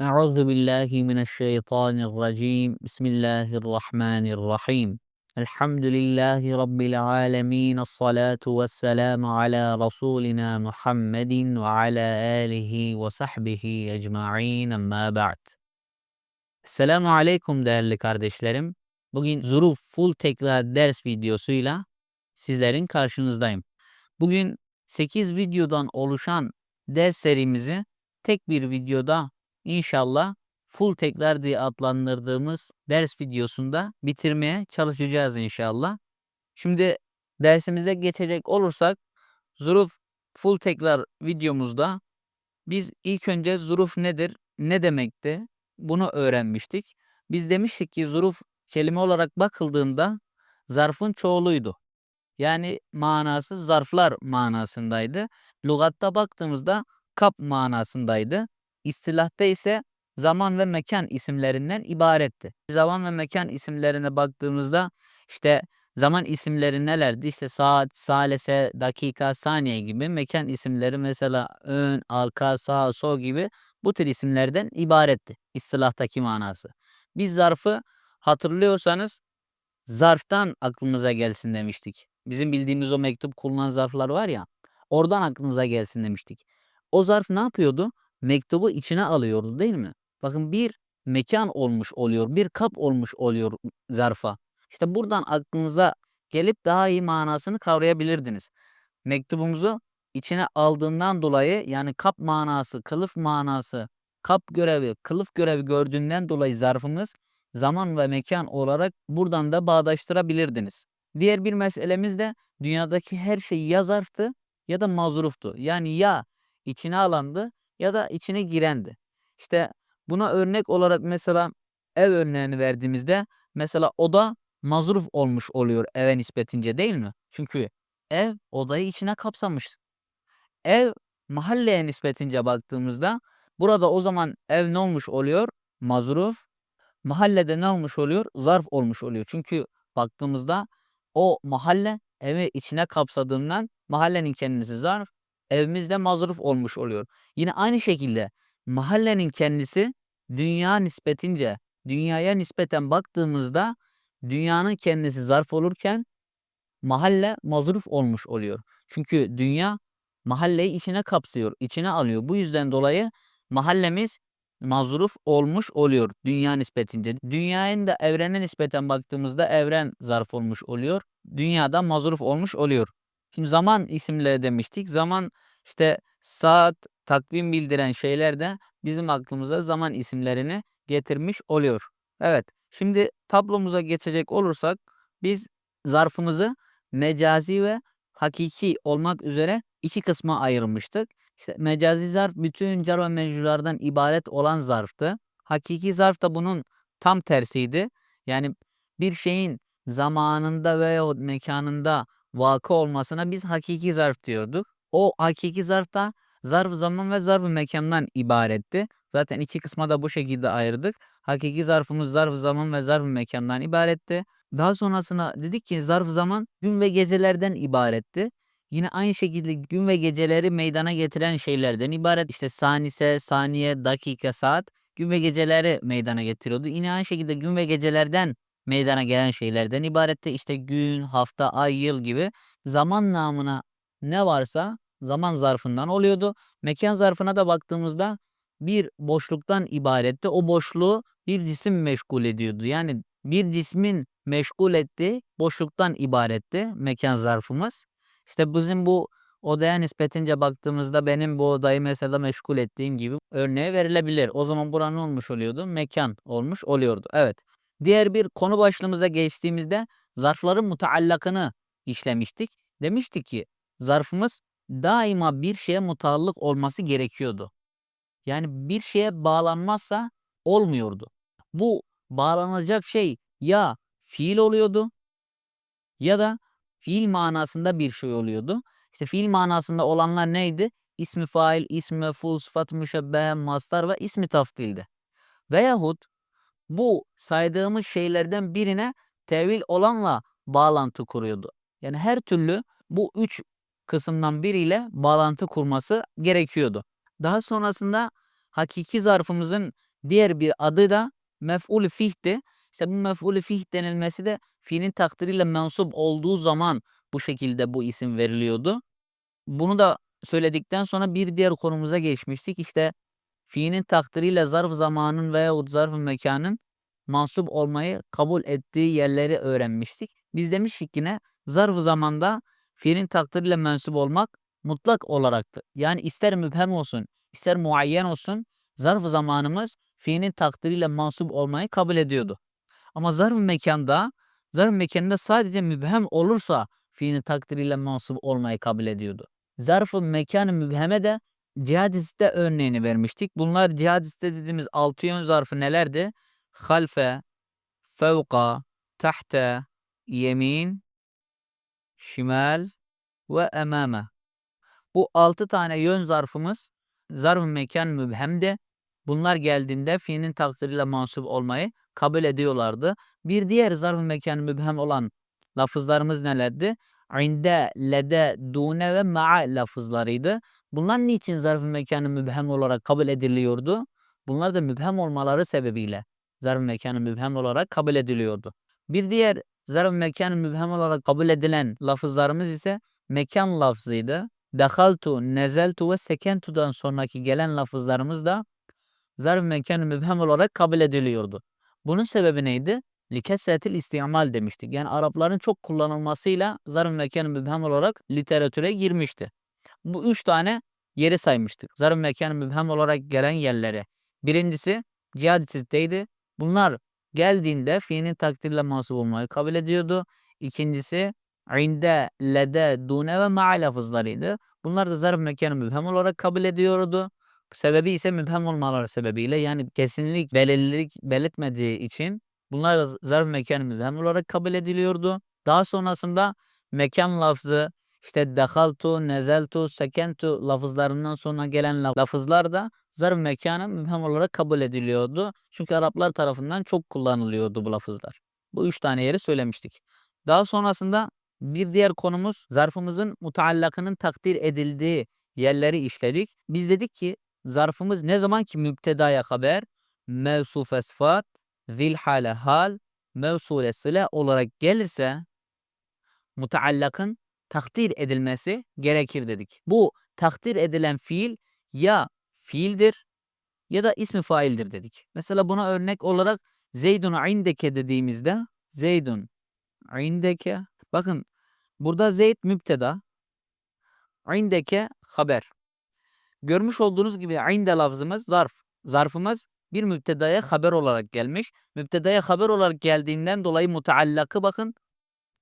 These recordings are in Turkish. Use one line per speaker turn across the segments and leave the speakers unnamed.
Euzu billahi mineşşeytanirracim. Bismillahirrahmanirrahim. Elhamdülillahi rabbil alamin. Essalatu vesselamu ala rasulina Muhammedin ve ala alihi ve sahbihi ecmaîn. Amma ba'd. Selamun aleyküm değerli kardeşlerim. Bugün Zuruf full tekrar ders videosuyla sizlerin karşınızdayım. Bugün 8 videodan oluşan ders serimizi tek bir videoda İnşallah full tekrar diye adlandırdığımız ders videosunda bitirmeye çalışacağız inşallah. Şimdi dersimize geçecek olursak zuruf full tekrar videomuzda biz ilk önce zuruf nedir, ne demekti bunu öğrenmiştik. Biz demiştik ki zuruf kelime olarak bakıldığında zarfın çoğuluydu. Yani manası zarflar manasındaydı. Lugatta baktığımızda kap manasındaydı. İstilahta ise zaman ve mekan isimlerinden ibaretti. Zaman ve mekan isimlerine baktığımızda işte zaman isimleri nelerdi? İşte saat, salise, dakika, saniye gibi mekan isimleri mesela ön, arka, sağ, sol gibi bu tür isimlerden ibaretti. İstilahtaki manası. Biz zarfı hatırlıyorsanız zarftan aklımıza gelsin demiştik. Bizim bildiğimiz o mektup kullanılan zarflar var ya oradan aklınıza gelsin demiştik. O zarf ne yapıyordu? Mektubu içine alıyoruz değil mi? Bakın bir mekan olmuş oluyor, bir kap olmuş oluyor zarfa. İşte buradan aklınıza gelip daha iyi manasını kavrayabilirdiniz. Mektubumuzu içine aldığından dolayı yani kap manası, kılıf manası, kap görevi, kılıf görevi gördüğünden dolayı zarfımız zaman ve mekan olarak buradan da bağdaştırabilirdiniz. Diğer bir meselemiz de dünyadaki her şey ya zarftı ya da mazruftu. Yani ya içine alandı ya da içine girendi. İşte buna örnek olarak mesela ev örneğini verdiğimizde mesela oda mazruf olmuş oluyor eve nispetince değil mi? Çünkü ev odayı içine kapsamış. Ev mahalleye nispetince baktığımızda burada o zaman ev ne olmuş oluyor? Mazruf. Mahallede ne olmuş oluyor? Zarf olmuş oluyor. Çünkü baktığımızda o mahalle evi içine kapsadığından mahallenin kendisi zarf, evimiz de mazruf olmuş oluyor. Yine aynı şekilde mahallenin kendisi dünya nispetince, dünyaya nispeten baktığımızda dünyanın kendisi zarf olurken mahalle mazruf olmuş oluyor. Çünkü dünya mahalleyi içine kapsıyor, içine alıyor. Bu yüzden dolayı mahallemiz mazruf olmuş oluyor dünya nispetince. Dünyanın da evrene nispeten baktığımızda evren zarf olmuş oluyor. Dünyada mazruf olmuş oluyor. Şimdi zaman isimleri demiştik. Zaman işte saat, takvim bildiren şeyler de bizim aklımıza zaman isimlerini getirmiş oluyor. Evet. Şimdi tablomuza geçecek olursak biz zarfımızı mecazi ve hakiki olmak üzere iki kısma ayırmıştık. İşte mecazi zarf bütün car ve mecrulardan ibaret olan zarftı. Hakiki zarf da bunun tam tersiydi. Yani bir şeyin zamanında veya mekanında vakı olmasına biz hakiki zarf diyorduk. O hakiki zarf da zarf zaman ve zarf mekandan ibaretti. Zaten iki kısma da bu şekilde ayırdık. Hakiki zarfımız zarf zaman ve zarf mekandan ibaretti. Daha sonrasında dedik ki zarf zaman gün ve gecelerden ibaretti. Yine aynı şekilde gün ve geceleri meydana getiren şeylerden ibaret. İşte sanise, saniye, dakika, saat gün ve geceleri meydana getiriyordu. Yine aynı şekilde gün ve gecelerden meydana gelen şeylerden ibaretti. İşte gün, hafta, ay, yıl gibi zaman namına ne varsa zaman zarfından oluyordu. Mekan zarfına da baktığımızda bir boşluktan ibaretti. O boşluğu bir cisim meşgul ediyordu. Yani bir cismin meşgul ettiği boşluktan ibaretti mekan zarfımız. İşte bizim bu odaya nispetince baktığımızda benim bu odayı mesela meşgul ettiğim gibi örneğe verilebilir. O zaman buranın olmuş oluyordu? Mekan olmuş oluyordu. Evet. Diğer bir konu başlığımıza geçtiğimizde zarfların mutaallakını işlemiştik. Demiştik ki zarfımız daima bir şeye mutallık olması gerekiyordu. Yani bir şeye bağlanmazsa olmuyordu. Bu bağlanacak şey ya fiil oluyordu ya da fiil manasında bir şey oluyordu. İşte fiil manasında olanlar neydi? İsmi fail, ismi meful, sıfat müşebbehe, mastar ve ismi taftildi. Veyahut bu saydığımız şeylerden birine tevil olanla bağlantı kuruyordu. Yani her türlü bu üç kısımdan biriyle bağlantı kurması gerekiyordu. Daha sonrasında hakiki zarfımızın Diğer bir adı da mef'ul fih'ti. İşte bu mef'ul fih denilmesi de fiilin takdiriyle mensup olduğu zaman bu şekilde bu isim veriliyordu. Bunu da söyledikten sonra bir diğer konumuza geçmiştik. İşte fiilin takdiriyle zarf zamanın veyahut zarf mekanın mansup olmayı kabul ettiği yerleri öğrenmiştik. Biz demiştik yine zarf zamanda fiilin takdiriyle mensup olmak mutlak olaraktı. Yani ister mübhem olsun, ister muayyen olsun zarf zamanımız fiilin takdiriyle mansup olmayı kabul ediyordu. Ama zarf mekanda zarf mekanında sadece mübhem olursa fiilin takdiriyle mansup olmayı kabul ediyordu. Zarf-ı mekan mübheme de cihadiste örneğini vermiştik. Bunlar cihadiste dediğimiz altı yön zarfı nelerdi? Halfe, fevka, tahte, yemin, şimal ve emame. Bu altı tane yön zarfımız zarf-ı mekan mübhemde. Bunlar geldiğinde fiilin takdiriyle mansup olmayı kabul ediyorlardı. Bir diğer zarf-ı mekan mübhem olan lafızlarımız nelerdi? İnde, lede, dune ve ma'a lafızlarıydı. Bunlar niçin zarf-ı mekanı mübhem olarak kabul ediliyordu? Bunlar da mübhem olmaları sebebiyle zarf-ı mekanı mübhem olarak kabul ediliyordu. Bir diğer zarf-ı mekanı mübhem olarak kabul edilen lafızlarımız ise mekan lafzıydı. Dakhaltu, nezeltu ve sekentu'dan sonraki gelen lafızlarımız da zarf-ı mekanı mübhem olarak kabul ediliyordu. Bunun sebebi neydi? Likesretil istimal demiştik. Yani Arapların çok kullanılmasıyla zarf-ı mekanı mübhem olarak literatüre girmişti. Bu üç tane yeri saymıştık. Zarf-ı mekanı mübhem olarak gelen yerleri. Birincisi cihadisizdeydi. Bunlar geldiğinde fiilin takdirle mansup olmayı kabul ediyordu. İkincisi inde, lede, dune ve ma'a lafızlarıydı. Bunlar da zarf mekanı mübhem olarak kabul ediyordu. Sebebi ise mübhem olmaları sebebiyle yani kesinlik, belirlilik belirtmediği için bunlar da zarf mekanı mübhem olarak kabul ediliyordu. Daha sonrasında mekan lafzı, işte dehaltu, nezeltu, sekentu lafızlarından sonra gelen lafızlar da zarf mekanı mübhem olarak kabul ediliyordu. Çünkü Araplar tarafından çok kullanılıyordu bu lafızlar. Bu üç tane yeri söylemiştik. Daha sonrasında bir diğer konumuz zarfımızın mutaallakının takdir edildiği yerleri işledik. Biz dedik ki zarfımız ne zaman ki mübtedaya haber, mevsufe sıfat, zil hale hal, mevsule sıle olarak gelirse mutaallakın takdir edilmesi gerekir dedik. Bu takdir edilen fiil ya fiildir ya da ismi faildir dedik. Mesela buna örnek olarak Zeydun indeke dediğimizde Zeydun indeke bakın burada Zeyd müpteda indeke haber. Görmüş olduğunuz gibi inde lafzımız zarf. Zarfımız bir müptedaya haber olarak gelmiş. Müptedaya haber olarak geldiğinden dolayı mutaallakı bakın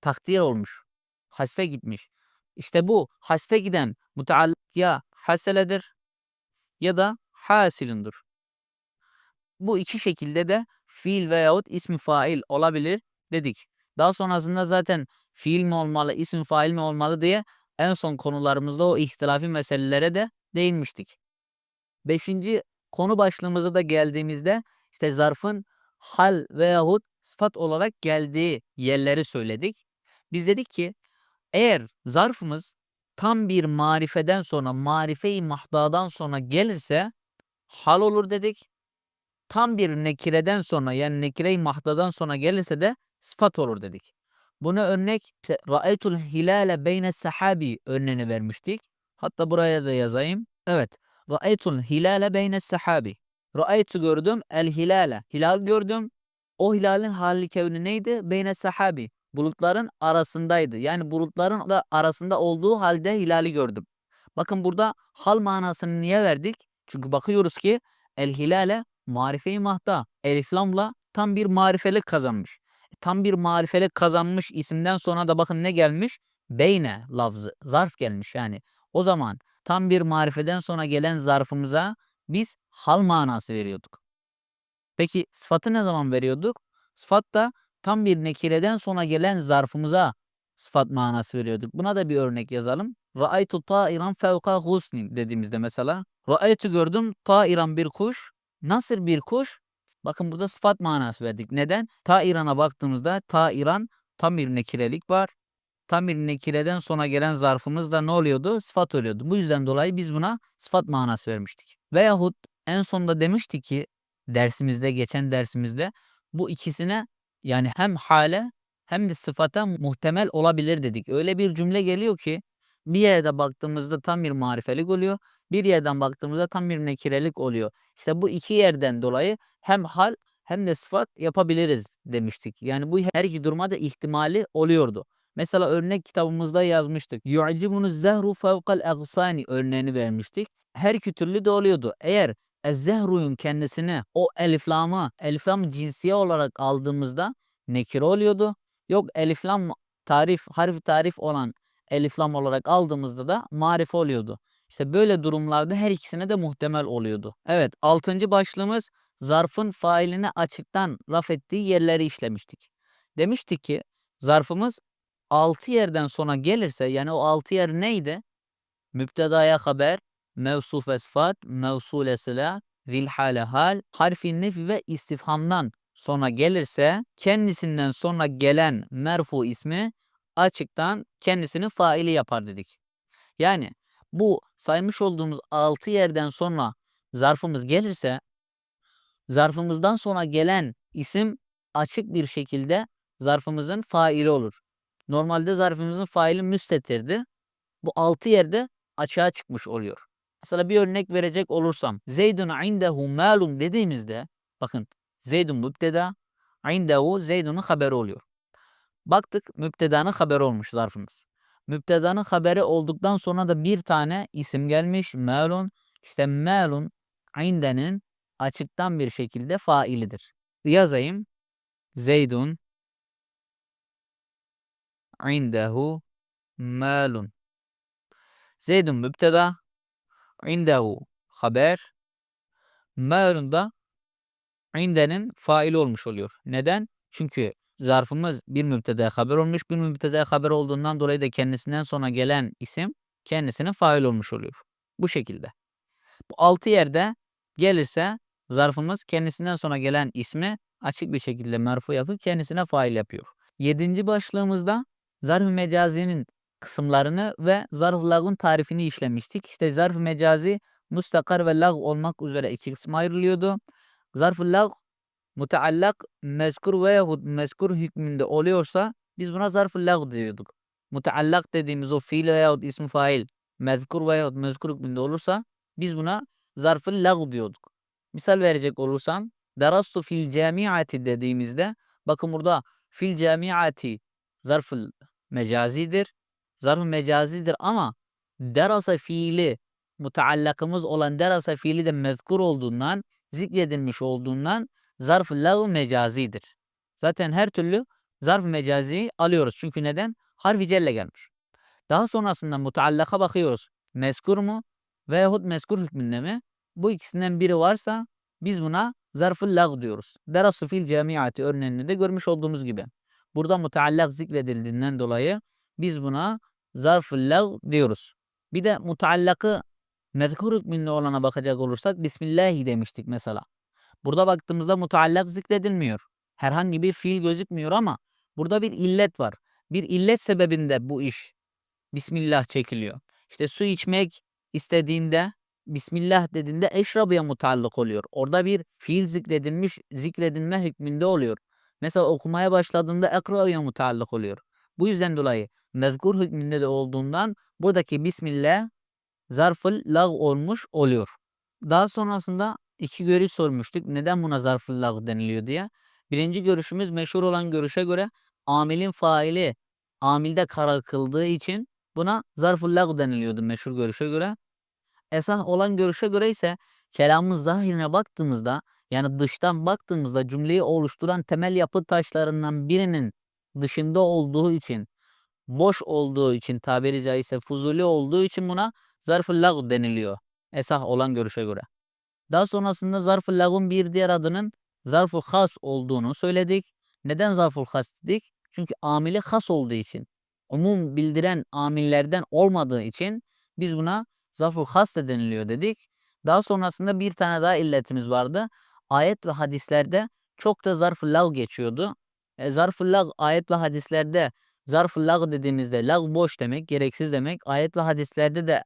takdir olmuş. Hasfe gitmiş. İşte bu hasfe giden mutaallak ya haseledir ya da hasilundur. Bu iki şekilde de fiil veyahut ismi fail olabilir dedik. Daha sonrasında zaten fiil mi olmalı, isim fail mi olmalı diye en son konularımızda o ihtilafi meselelere de değinmiştik. Beşinci konu başlığımıza da geldiğimizde işte zarfın hal veyahut sıfat olarak geldiği yerleri söyledik. Biz dedik ki eğer zarfımız tam bir marifeden sonra, marife-i mahdadan sonra gelirse hal olur dedik. Tam bir nekireden sonra yani nekire-i mahdadan sonra gelirse de sıfat olur dedik. Buna örnek işte, Ra'aytul hilale beyne sahabi örneğini vermiştik. Hatta buraya da yazayım. Evet. Ra'aytul hilale beyne sahabi. Ra'aytu gördüm el hilale. Hilal gördüm. O hilalin hali kevni neydi? Beyne sahabi bulutların arasındaydı. Yani bulutların da arasında olduğu halde hilali gördüm. Bakın burada hal manasını niye verdik? Çünkü bakıyoruz ki el hilale marife-i mahda eliflamla tam bir marifelik kazanmış. E, tam bir marifelik kazanmış isimden sonra da bakın ne gelmiş? Beyne lafzı zarf gelmiş yani. O zaman tam bir marifeden sonra gelen zarfımıza biz hal manası veriyorduk. Peki sıfatı ne zaman veriyorduk? Sıfat da tam bir nekireden sonra gelen zarfımıza sıfat manası veriyorduk. Buna da bir örnek yazalım. Ra'aytu ta'iran fevka husnin dediğimizde mesela. Ra'aytu gördüm ta'iran bir kuş. Nasıl bir kuş? Bakın burada sıfat manası verdik. Neden? Ta'iran'a baktığımızda ta'iran tam bir nekirelik var. Tam bir nekireden sonra gelen zarfımız da ne oluyordu? Sıfat oluyordu. Bu yüzden dolayı biz buna sıfat manası vermiştik. Veyahut en sonunda demiştik ki dersimizde geçen dersimizde bu ikisine yani hem hale hem de sıfata muhtemel olabilir dedik. Öyle bir cümle geliyor ki bir yerde baktığımızda tam bir marifelik oluyor. Bir yerden baktığımızda tam bir nekirelik oluyor. İşte bu iki yerden dolayı hem hal hem de sıfat yapabiliriz demiştik. Yani bu her iki duruma da ihtimali oluyordu. Mesela örnek kitabımızda yazmıştık. Yu'cibunu zehru fevkal agsani örneğini vermiştik. Her iki türlü de oluyordu. Eğer ezzehru'nun kendisini o eliflamı, eliflam cinsiye olarak aldığımızda nekire oluyordu. Yok eliflam tarif, harfi tarif olan eliflam olarak aldığımızda da marife oluyordu. İşte böyle durumlarda her ikisine de muhtemel oluyordu. Evet, altıncı başlığımız zarfın failini açıktan raf ettiği yerleri işlemiştik. Demiştik ki zarfımız 6 yerden sonra gelirse yani o 6 yer neydi? Müptedaya haber, mevsuf esfat, mevsul esila, zil hale hal, harfi nefi ve istifhamdan sonra gelirse kendisinden sonra gelen merfu ismi açıktan kendisini faili yapar dedik. Yani bu saymış olduğumuz 6 yerden sonra zarfımız gelirse zarfımızdan sonra gelen isim açık bir şekilde zarfımızın faili olur. Normalde zarfımızın faili müstetirdi. Bu 6 yerde açığa çıkmış oluyor. Mesela bir örnek verecek olursam Zeydun indehu malum dediğimizde bakın Zeydun mübteda indehu Zeydun'un haberi oluyor. Baktık mübtedanın haberi olmuş zarfımız. Mübtedanın haberi olduktan sonra da bir tane isim gelmiş. Melun. İşte melun indenin açıktan bir şekilde failidir. Yazayım. Zeydun indehu malun. Zeydun mübteda indehu haber malun da indenin faili olmuş oluyor. Neden? Çünkü zarfımız bir mübteda haber olmuş. Bir mübteda haber olduğundan dolayı da kendisinden sonra gelen isim kendisine fail olmuş oluyor. Bu şekilde. Bu altı yerde gelirse zarfımız kendisinden sonra gelen ismi açık bir şekilde merfu yapıp kendisine fail yapıyor. Yedinci başlığımızda zarf-ı mecazinin kısımlarını ve zarf-ı tarifini işlemiştik. İşte zarf-ı mecazi mustakar ve lag olmak üzere iki kısma ayrılıyordu. Zarf-ı lag mezkur veyahut mezkur hükmünde oluyorsa biz buna zarf-ı diyorduk. Muteallak dediğimiz o fiil veyahut ismi fail mezkur veyahut mezkur hükmünde olursa biz buna zarf-ı diyorduk. Misal verecek olursam darastu fil camiati dediğimizde bakın burada fil camiati zarf-ı mecazidir. Zarf-ı mecazidir ama derasa fiili mutaallakımız olan derasa fiili de mezkur olduğundan zikredilmiş olduğundan zarf-ı lav mecazidir. Zaten her türlü zarf mecazi alıyoruz. Çünkü neden? Harfi celle gelmiş. Daha sonrasında mutaallaka bakıyoruz. Meskur mu veyahut meskur hükmünde mi? Bu ikisinden biri varsa biz buna zarf-ı lag diyoruz. Derasu fil camiati örneğini de görmüş olduğumuz gibi. Burada mutaallak zikredildiğinden dolayı biz buna zarf-ı diyoruz. Bir de mutaallakı mezkur hükmünde olana bakacak olursak Bismillahi demiştik mesela. Burada baktığımızda mutaallak zikredilmiyor. Herhangi bir fiil gözükmüyor ama burada bir illet var. Bir illet sebebinde bu iş Bismillah çekiliyor. İşte su içmek istediğinde Bismillah dediğinde eşrabıya mutallık oluyor. Orada bir fiil zikredilmiş, zikredilme hükmünde oluyor. Mesela okumaya başladığında ekra'ya mutallık oluyor. Bu yüzden dolayı mezkur hükmünde de olduğundan buradaki Bismillah zarfıl lag olmuş oluyor. Daha sonrasında iki görüş sormuştuk. Neden buna zarfıl lag deniliyor diye. Birinci görüşümüz meşhur olan görüşe göre amilin faili amilde karar kıldığı için buna zarful lag deniliyordu meşhur görüşe göre. Esah olan görüşe göre ise kelamın zahirine baktığımızda yani dıştan baktığımızda cümleyi oluşturan temel yapı taşlarından birinin dışında olduğu için boş olduğu için tabiri caizse fuzuli olduğu için buna zarf-ı lag deniliyor. Esah olan görüşe göre. Daha sonrasında zarf-ı lag'un bir diğer adının zarf-ı has olduğunu söyledik. Neden zarf-ı has dedik? Çünkü amili has olduğu için. Umum bildiren amillerden olmadığı için biz buna zarf-ı has da deniliyor dedik. Daha sonrasında bir tane daha illetimiz vardı. Ayet ve hadislerde çok da zarf-ı lag geçiyordu. E, zarf-ı lag ayet ve hadislerde zarf-ı lag dediğimizde lag boş demek, gereksiz demek. Ayet ve hadislerde de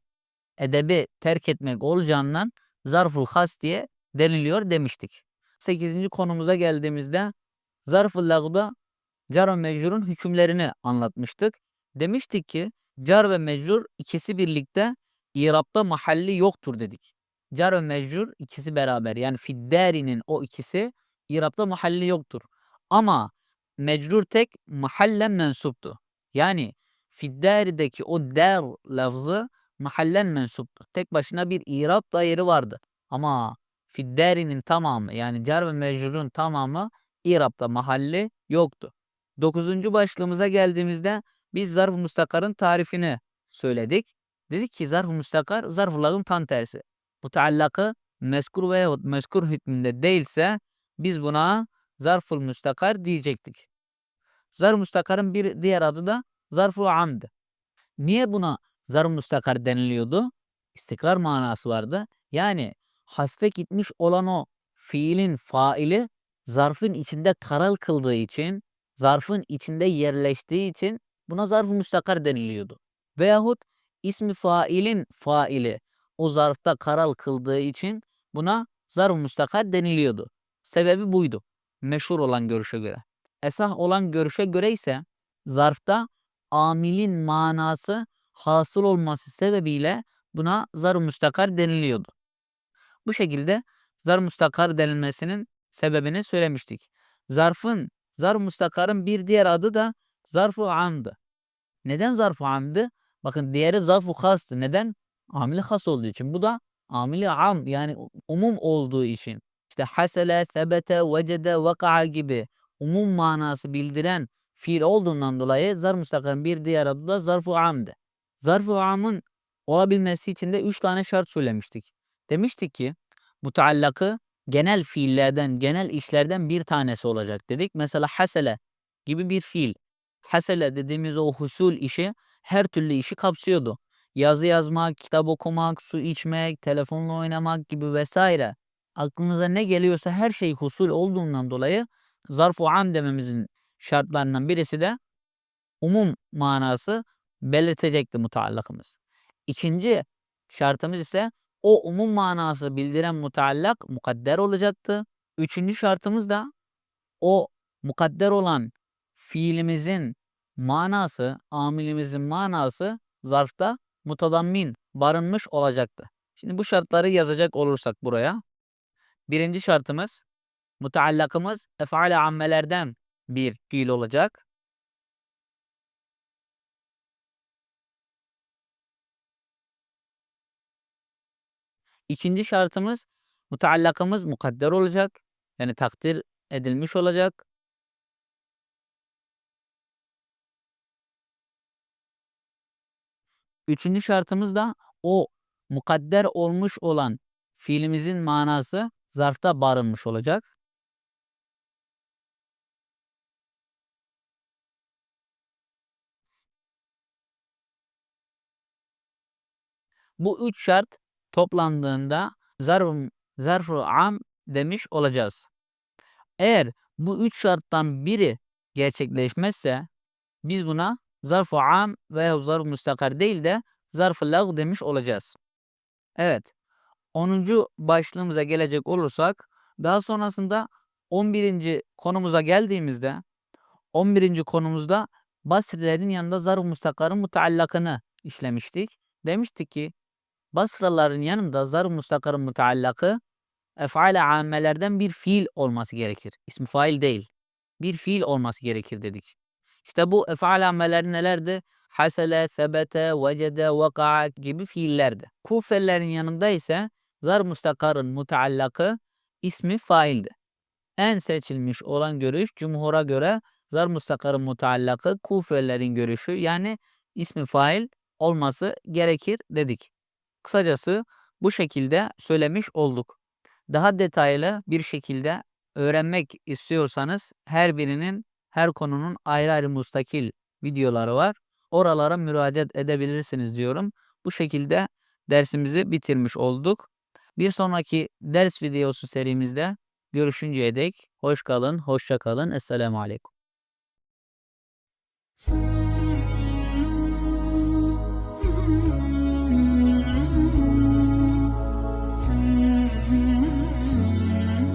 edebi terk etmek olacağından zarful has diye deniliyor demiştik. 8. konumuza geldiğimizde zarf-ı lagda car ve mecrurun hükümlerini anlatmıştık. Demiştik ki car ve mecrur ikisi birlikte İrab'da mahalli yoktur dedik. Car ve mecrur ikisi beraber yani fiddari'nin o ikisi İrab'da mahalli yoktur. Ama mecrur tek mahallen mensuptu. Yani fiddari'deki o der lafzı mahallen mensuptu. Tek başına bir İrab dairi vardı. Ama fiddari'nin tamamı yani car ve mecrurun tamamı İrab'da mahalli yoktu. Dokuzuncu başlığımıza geldiğimizde biz zarf-ı müstakarın tarifini söyledik. Dedik ki zarf-ı müstakar zarf-ı lagın tam tersi. Mutallakı meskur veyahut meskur hükmünde değilse biz buna zarf-ı müstakar diyecektik. Zarf-ı müstakarın bir diğer adı da zarf-ı amd. Niye buna zarf-ı müstakar deniliyordu? İstikrar manası vardı. Yani hasfe gitmiş olan o fiilin faili zarfın içinde karal kıldığı için, zarfın içinde yerleştiği için buna zarf-ı müstakar deniliyordu. Veyahut ismi failin faili o zarfta karal kıldığı için buna zarf-ı müstakar deniliyordu. Sebebi buydu. Meşhur olan görüşe göre. Esah olan görüşe göre ise zarfta amilin manası hasıl olması sebebiyle buna zar müstakar deniliyordu. Bu şekilde zar müstakar denilmesinin sebebini söylemiştik. Zarfın, zar müstakarın bir diğer adı da zarf-ı amdı. Neden zarf-ı amdı? Bakın diğeri zarf-ı hastı. Neden? Amili has olduğu için. Bu da amili am yani umum olduğu için. İşte hasele, sebete, vecede, vaka'a gibi umum manası bildiren fiil olduğundan dolayı zar müstakarın bir diğer adı da zarf-ı amdı. Zarf-ı amın olabilmesi için de 3 tane şart söylemiştik. Demiştik ki mutallakı genel fiillerden, genel işlerden bir tanesi olacak dedik. Mesela hasele gibi bir fiil. Hasele dediğimiz o husul işi her türlü işi kapsıyordu. Yazı yazmak, kitap okumak, su içmek, telefonla oynamak gibi vesaire. Aklınıza ne geliyorsa her şey husul olduğundan dolayı zarf-ı am dememizin şartlarından birisi de umum manası belirtecekti mutallakımız. İkinci şartımız ise o umum manası bildiren mutallak mukadder olacaktı. Üçüncü şartımız da o mukadder olan fiilimizin manası, amilimizin manası zarfta mutadammin, barınmış olacaktı. Şimdi bu şartları yazacak olursak buraya. Birinci şartımız mutaallakımız ef'ale ammelerden bir fiil olacak. İkinci şartımız mutaallakamız mukadder olacak. Yani takdir edilmiş olacak. Üçüncü şartımız da o mukadder olmuş olan fiilimizin manası zarfta barınmış olacak. Bu üç şart toplandığında zarf zarf am demiş olacağız. Eğer bu üç şarttan biri gerçekleşmezse biz buna zarf-ı am veya zarf müstakar değil de zarf-ı lag demiş olacağız. Evet. 10. başlığımıza gelecek olursak daha sonrasında 11. konumuza geldiğimizde 11. konumuzda Basrilerin yanında zarf-ı müstakarın mutaallakını işlemiştik. Demiştik ki Basraların yanında zar mustakarın mutaallakı ef'ale ammelerden bir fiil olması gerekir. İsmi fail değil. Bir fiil olması gerekir dedik. İşte bu ef'ale ammeler nelerdi? Hasele, sebete, vecede, vaka'a gibi fiillerdi. Kufelilerin yanında ise zar mustakarın mutaallakı ismi faildi. En seçilmiş olan görüş cumhura göre zar mustakarın mutaallakı Kufelilerin görüşü yani ismi fail olması gerekir dedik. Kısacası bu şekilde söylemiş olduk. Daha detaylı bir şekilde öğrenmek istiyorsanız her birinin her konunun ayrı ayrı mustakil videoları var. Oralara müracaat edebilirsiniz diyorum. Bu şekilde dersimizi bitirmiş olduk. Bir sonraki ders videosu serimizde görüşünceye dek hoş kalın, hoşça kalın. Esselamu Aleyküm.